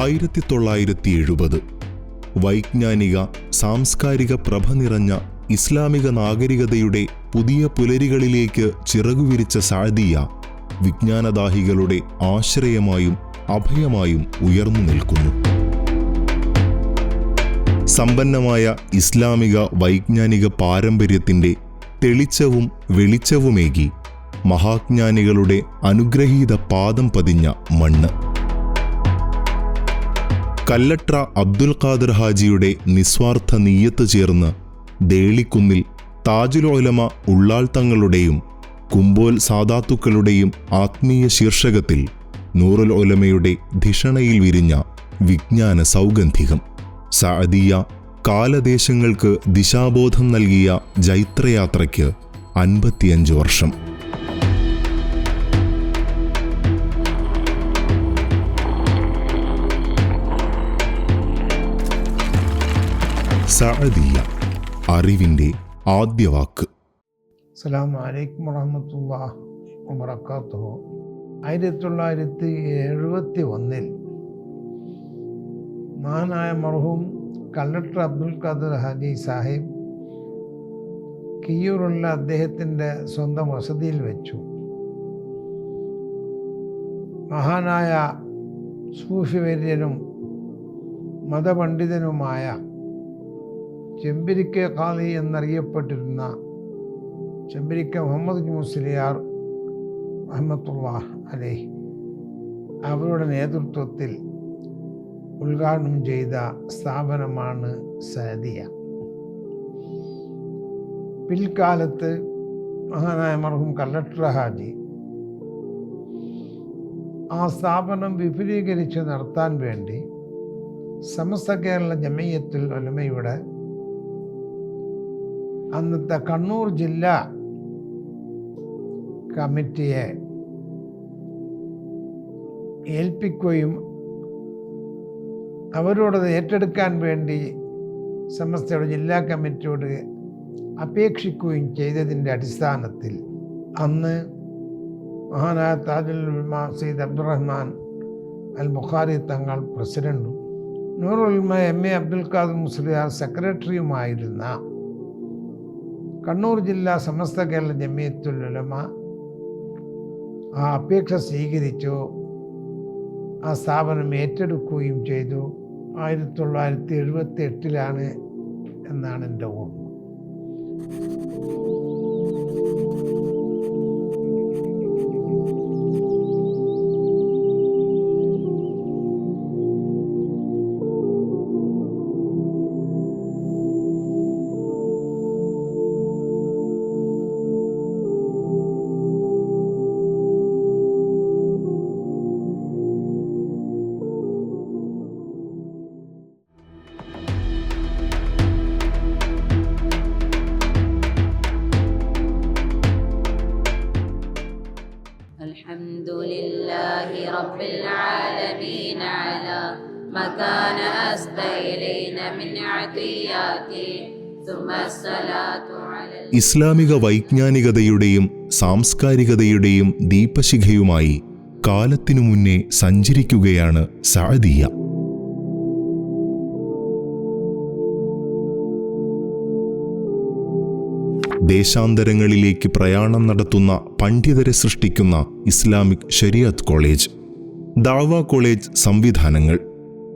ആയിരത്തി തൊള്ളായിരത്തി എഴുപത് വൈജ്ഞാനിക സാംസ്കാരിക പ്രഭ നിറഞ്ഞ ഇസ്ലാമിക നാഗരികതയുടെ പുതിയ പുലരികളിലേക്ക് ചിറകുവിരിച്ച സാദിയ വിജ്ഞാനദാഹികളുടെ ആശ്രയമായും അഭയമായും ഉയർന്നു നിൽക്കുന്നു. സമ്പന്നമായ ഇസ്ലാമിക വൈജ്ഞാനിക പാരമ്പര്യത്തിന്റെ തെളിച്ചവും വെളിച്ചവുമേകി മഹാജ്ഞാനികളുടെ അനുഗ്രഹീത പാദം പതിഞ്ഞ മണ്ണ്. കല്ലട്ര അബ്ദുൽ ഖാദർ ഹാജിയുടെ നിസ്വാർത്ഥ നീയത്ത് ചേർന്ന് ദേളിക്കുന്നിൽ താജുലോലമ ഉള്ളാൾ തങ്ങളുടെയും കുമ്പോൽ സാദാത്തുക്കളുടെയും ആത്മീയ ശീർഷകത്തിൽ നൂറുൽ ഒലമയുടെ ധിഷണയിൽ വിരിഞ്ഞ വിജ്ഞാന സൗഗന്ധികം. സഅദിയ കാലദേശങ്ങൾക്ക് ദിശാബോധം നൽകിയ ജൈത്രയാത്രയ്ക്ക് അൻപത്തിയഞ്ച് വർഷം. സഅദിയ അറിവിന്റെ ആദ്യ വാക്ക്. അസ്സാം വലൈക്കും വറഹമത്തുള്ള വബർക്കാത്തു ആയിരത്തി തൊള്ളായിരത്തി എഴുപത്തി ഒന്നിൽ മഹാനായ മർഹൂം കല്ലട്ടർ അബ്ദുൽ ഖാദർ ഹാജി സാഹിബ് കിയൂറുള്ള അദ്ദേഹത്തിന്റെ സ്വന്തം വസതിയിൽ വെച്ചു. മഹാനായ സൂഫിവര്യനും മതപണ്ഡിതനുമായ ചെമ്പിരിക്ക ഖാദി എന്നറിയപ്പെട്ടിരുന്ന ചെമ്പിരിക്ക മുഹമ്മദ് മുസ്ലിയാർ അഹമ്മത്തുള്ള അലേ അവരുടെ നേതൃത്വത്തിൽ ഉദ്ഘാടനം ചെയ്ത സ്ഥാപനമാണ് സദിയ. പിൽക്കാലത്ത് മഹാനായ മർഹും കല്ലട്ര ഹാജി ആ സ്ഥാപനം വിപുലീകരിച്ച് നടത്താൻ വേണ്ടി സമസ്ത കേരള ജമയത്തിൽ ഒലമയുടെ അന്നത്തെ കണ്ണൂർ ജില്ല കമ്മിറ്റിയെ ഏൽപ്പിക്കുകയും അവരോടത് ഏറ്റെടുക്കാൻ വേണ്ടി സമസ്തയുടെ ജില്ലാ കമ്മിറ്റിയോട് അപേക്ഷിക്കുകയും ചെയ്തതിന്റെ അടിസ്ഥാനത്തിൽ അന്ന് മഹാനായ താജുൽ സയ്യിദ് അബ്ദുറഹ്മാൻ അൽ ബുഖാരി തങ്ങൾ പ്രസിഡന്റും നൂറുൽമ എം എ അബ്ദുൽ ഖാദർ മുസ്ലിയാർ സെക്രട്ടറിയുമായിരുന്ന കണ്ണൂർ ജില്ലാ സമസ്ത കേരള ജമിയത്തുൽ ഉലമ ആ അപേക്ഷ സ്വീകരിച്ചു. ആ സ്ഥാപനം ഏറ്റെടുക്കുകയും ചെയ്തു. ആയിരത്തി തൊള്ളായിരത്തി എഴുപത്തി എട്ടിലാണ് എന്നാണ് എന്റെ ഓർമ്മ. ما كان أسدى إلينا من عطياته ثم الصلاة على ഇസ്ലാമിക വൈജ്ഞാനികതയുടെയും സാംസ്കാരികതയുടെയും ദീപശിഖയുമായി കാലത്തിനു മുന്നേ സഞ്ചരിക്കുകയാണ് സഅദിയ ദേശാന്തരങ്ങളിലേക്ക് പ്രയാണം നടത്തുന്ന പണ്ഡിതരെ സൃഷ്ടിക്കുന്ന ഇസ്ലാമിക് ശരിയത്ത് കോളേജ് ദാവ കോളേജ് സംവിധാനങ്ങൾ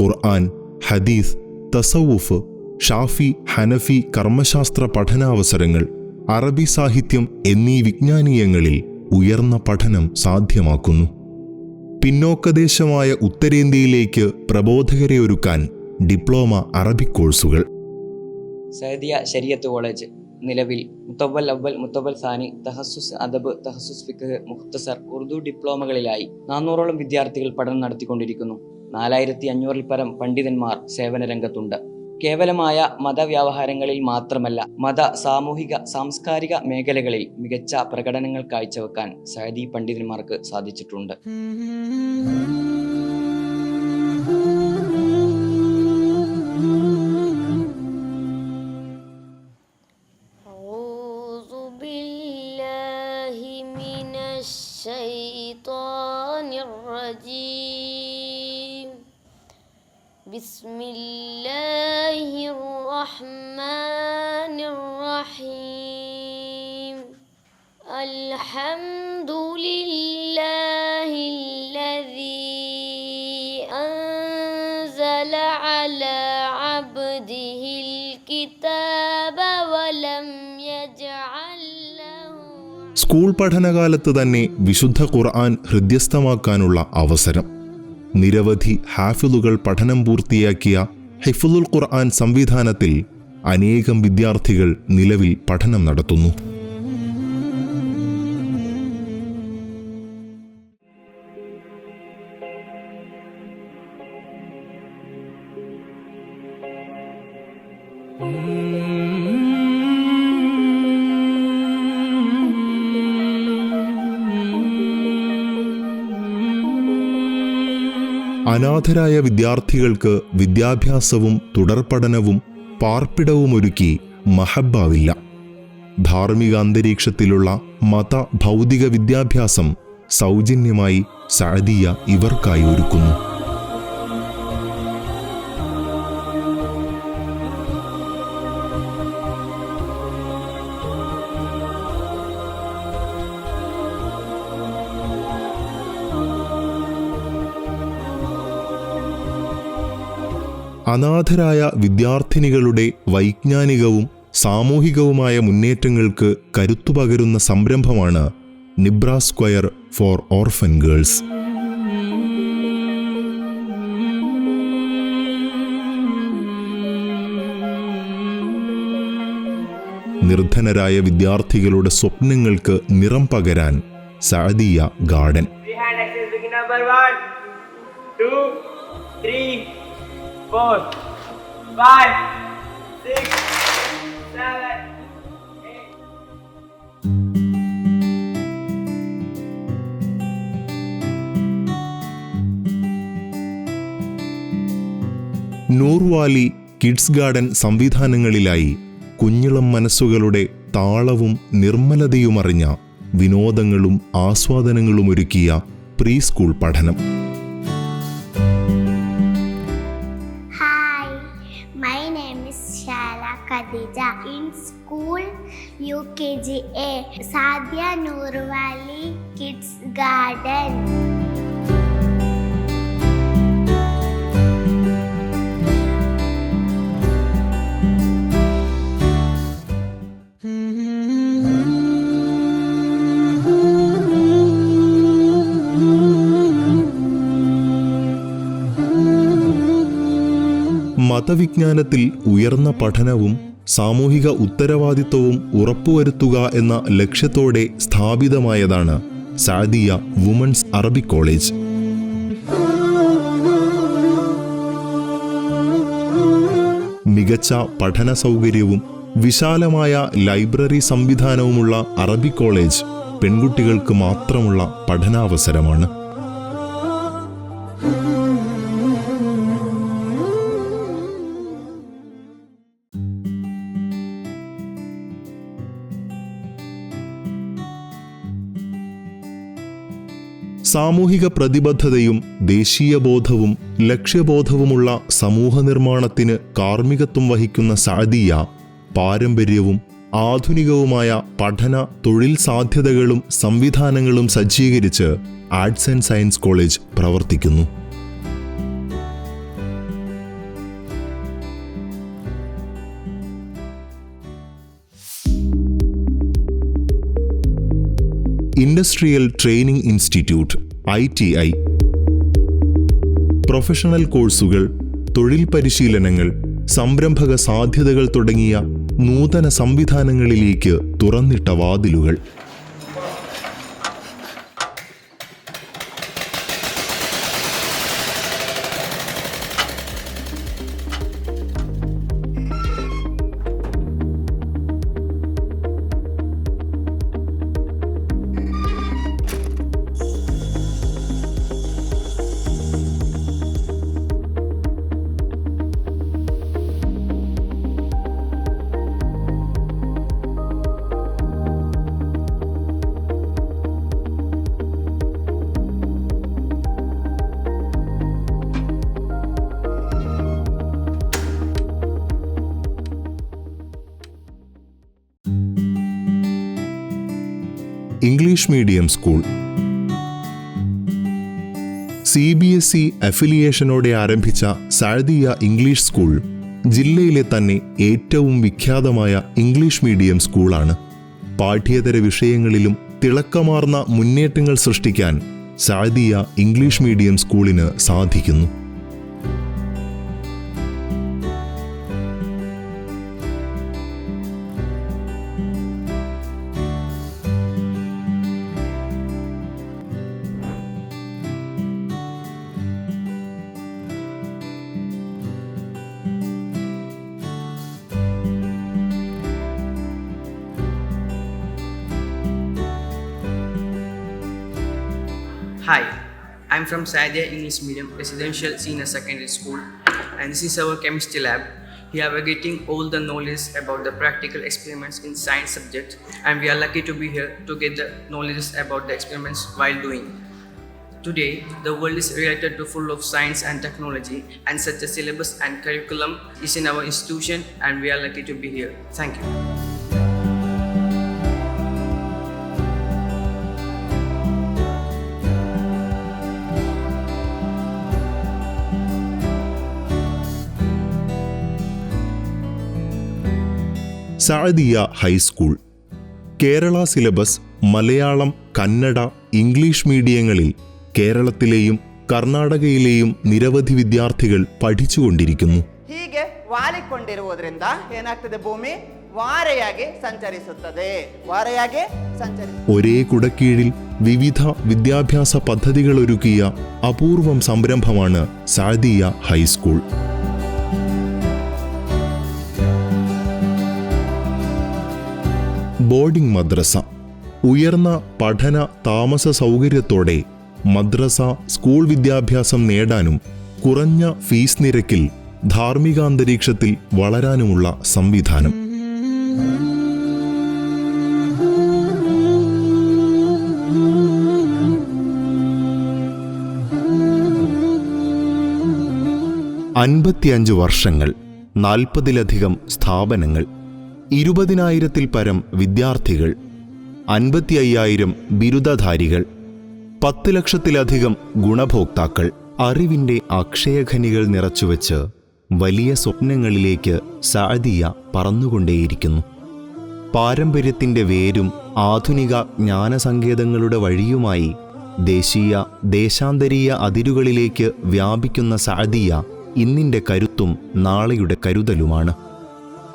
ഖുർആൻ ഹദീസ് തസവുഫ് ഷാഫി ഹനഫി കർമ്മശാസ്ത്ര പഠനാവസരങ്ങൾ അറബി സാഹിത്യം എന്നീ വിജ്ഞാനീയങ്ങളിൽ ഉയർന്ന പഠനം സാധ്യമാക്കുന്നു. പിന്നോക്കദേശമായ ഉത്തരേന്ത്യയിലേക്ക് പ്രബോധകരെ ഒരുക്കാൻ ഡിപ്ലോമ അറബിക് കോഴ്സുകൾ. സൈദിയ ശരിയത്ത് കോളേജ് നിലവിൽ മുത്തവൽ അവൽ മുത്തവൽ സാനി തഹസുസ് അദബ് തഹസുസ് ഫിഖ് മുഖ്തസർ ഉറുദു ഡിപ്ലോമകളിലായി നാനൂറോളം വിദ്യാർത്ഥികൾ പഠനം നടത്തിക്കൊണ്ടിരിക്കുന്നു. നാലായിരത്തി അഞ്ഞൂറിൽ പരം പണ്ഡിതന്മാർ സേവന രംഗത്തുണ്ട് കേവലമായ മതവ്യവഹാരങ്ങളിൽ മാത്രമല്ല മത സാമൂഹിക സാംസ്കാരിക മേഖലകളിൽ മികച്ച പ്രകടനങ്ങൾ കാഴ്ചവെക്കാൻ സഹദി പണ്ഡിതന്മാർക്ക് സാധിച്ചിട്ടുണ്ട്. Mm-hmm. الله الرحمن الرحيم الحمد لله الذي أنزل على عبده الكتاب ولم يجعل له സ്കൂൾ പഠനകാലത്ത് തന്നെ വിശുദ്ധ ഖുർആൻ ഹൃദ്യസ്ഥമാക്കാനുള്ള അവസരം നിരവധി ഹാഫിലുകൾ പഠനം പൂർത്തിയാക്കിയ ഹിഫുലുൽ ഖുർആൻ സംവിധാനത്തിൽ അനേകം വിദ്യാർത്ഥികൾ നിലവിൽ പഠനം നടത്തുന്നു. അനാഥരായ വിദ്യാർത്ഥികൾക്ക് വിദ്യാഭ്യാസവും തുടർപഠനവും പാർപ്പിടവുമൊരുക്കി മഹബാവില്ല ധാർമ്മിക അന്തരീക്ഷത്തിലുള്ള മത ഭൗതിക വിദ്യാഭ്യാസം സൗജന്യമായി സഅദിയ ഇവർക്കായി ഒരുക്കുന്നു. അനാഥരായ വിദ്യാർത്ഥിനികളുടെ വൈജ്ഞാനികവും സാമൂഹികവുമായ മുന്നേറ്റങ്ങൾക്ക് കരുത്തുപകരുന്ന സംരംഭമാണ് Nibra square for orphan girls. നിർധനരായ വിദ്യാർത്ഥികളുടെ സ്വപ്നങ്ങൾക്ക് നിറം പകരാൻ Saadiya garden. Two, three, four, five, six, seven, eight. Noorvali kids garden സംവിധാനങ്ങളിലായി കുഞ്ഞിളം മനസ്സുകളുടെ താളവും നിർമ്മലതയുമറിഞ്ഞ വിനോദങ്ങളും ആസ്വാദനങ്ങളും ഒരുക്കിയ പ്രീ സ്കൂൾ പഠനം UKGA, Saadiya Noorvali kids garden. മതവിജ്ഞാനത്തിൽ ഉയർന്ന പഠനവും സാമൂഹിക ഉത്തരവാദിത്വവും ഉറപ്പുവരുത്തുക എന്ന ലക്ഷ്യത്തോടെ സ്ഥാപിതമായതാണ് സാദിയ വുമൺസ് അറബിക് കോളേജ്. മികച്ച പഠന സൗകര്യവും വിശാലമായ ലൈബ്രറി സംവിധാനവുമുള്ള അറബിക് കോളേജ് പെൺകുട്ടികൾക്ക് മാത്രമുള്ള പഠനാവസരമാണ്. സാമൂഹിക പ്രതിബദ്ധതയും ദേശീയബോധവും ലക്ഷ്യബോധവുമുള്ള സമൂഹ നിർമ്മാണത്തിന് കാർമ്മികത്വം വഹിക്കുന്ന സാദിയ പാരമ്പര്യവും ആധുനികവുമായ പഠന തൊഴിൽ സാധ്യതകളും സംവിധാനങ്ങളും സജ്ജീകരിച്ച് ആർട്സ് ആൻഡ് സയൻസ് കോളേജ് പ്രവർത്തിക്കുന്നു. Industrial training institute I T I professional കോഴ്സുകൾ തൊഴിൽ പരിശീലനങ്ങൾ സംരംഭക സാധ്യതകൾ തുടങ്ങിയ നൂതന സംവിധാനങ്ങളിലേക്ക് തുറന്നിട്ട വാതിലുകൾ. English medium school. C B S E അഫിലിയേഷനോടെ ആരംഭിച്ച സാഴ്ദിയ ഇംഗ്ലീഷ് സ്കൂൾ ജില്ലയിലെ തന്നെ ഏറ്റവും വിഖ്യാതമായ ഇംഗ്ലീഷ് മീഡിയം സ്കൂളാണ്. പാഠ്യേതര വിഷയങ്ങളിലും തിളക്കമാർന്ന മുന്നേറ്റങ്ങൾ സൃഷ്ടിക്കാൻ സാഴ്ദിയ ഇംഗ്ലീഷ് മീഡിയം സ്കൂളിന് സാധിക്കുന്നു. Hi, I'm from Sadia English Medium Residential Senior Secondary School, and this is our chemistry lab. Here we are getting all the knowledge about the practical experiments in science subject, and we are lucky to be here to get the knowledge about the experiments while doing. Today, the world is related to full of science and technology, and such a syllabus and curriculum is in our institution, and we are lucky to be here. Thank you. Saadiya high school Kerala syllabus Malayalam Kannada English മീഡിയങ്ങളിൽ കേരളത്തിലെയും കർണാടകയിലെയും നിരവധി വിദ്യാർത്ഥികൾ പഠിച്ചുകൊണ്ടിരിക്കുന്നു ಹೀಗೆ ವಾಲಿಕೊಂಡಿರುವುದರಿಂದ ಏನಾಗ್ತದೆ ಭೂಮಿ ವಾರೆಯಾಗಿ ಸಂಚರಿಸುತ್ತದೆ ವಾರೆಯಾಗಿ ಸಂಚರಿಸ ഒരേ കുടക്കീഴിൽ വിവിധ വിദ്യാഭ്യാസ പദ്ധതികൾ ഒരുക്കിയ അപൂർവം സംരംഭമാണ് സാദിയ ഹൈസ്കൂൾ ബോർഡിംഗ് മദ്രസ. ഉയർന്ന പഠന താമസ സൗകര്യത്തോടെ മദ്രസ സ്കൂൾ വിദ്യാഭ്യാസം നേടാനും കുറഞ്ഞ ഫീസ് നിരക്കിൽ ധാർമ്മികാന്തരീക്ഷത്തിൽ വളരാനുമുള്ള സംവിധാനം. അൻപത്തിയഞ്ച് വർഷങ്ങൾ നാൽപ്പതിലധികം സ്ഥാപനങ്ങൾ ഇരുപതിനായിരത്തിൽ പരം വിദ്യാർത്ഥികൾ അൻപത്തി അയ്യായിരം ബിരുദധാരികൾ പത്ത് ലക്ഷത്തിലധികം ഗുണഭോക്താക്കൾ അറിവിന്റെ അക്ഷയഖനികൾ നിറച്ചുവെച്ച് വലിയ സ്വപ്നങ്ങളിലേക്ക് സാദിയ പറന്നുകൊണ്ടേയിരിക്കുന്നു. പാരമ്പര്യത്തിന്റെ വേരും ആധുനിക ജ്ഞാനസങ്കേതങ്ങളുടെ വഴിയുമായി ദേശീയ ദേശാന്തരീയ അതിരുകളിലേക്ക് വ്യാപിക്കുന്ന സാദിയ ഇന്നിന്റെ കരുത്തും നാളെയുടെ കരുതലുമാണ്.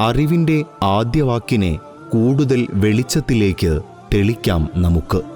അറിവിന്റെ ആദ്യവാക്കിനെ കൂടുതൽ വെളിച്ചത്തിലേക്ക് തെളിക്കാം നമുക്ക്.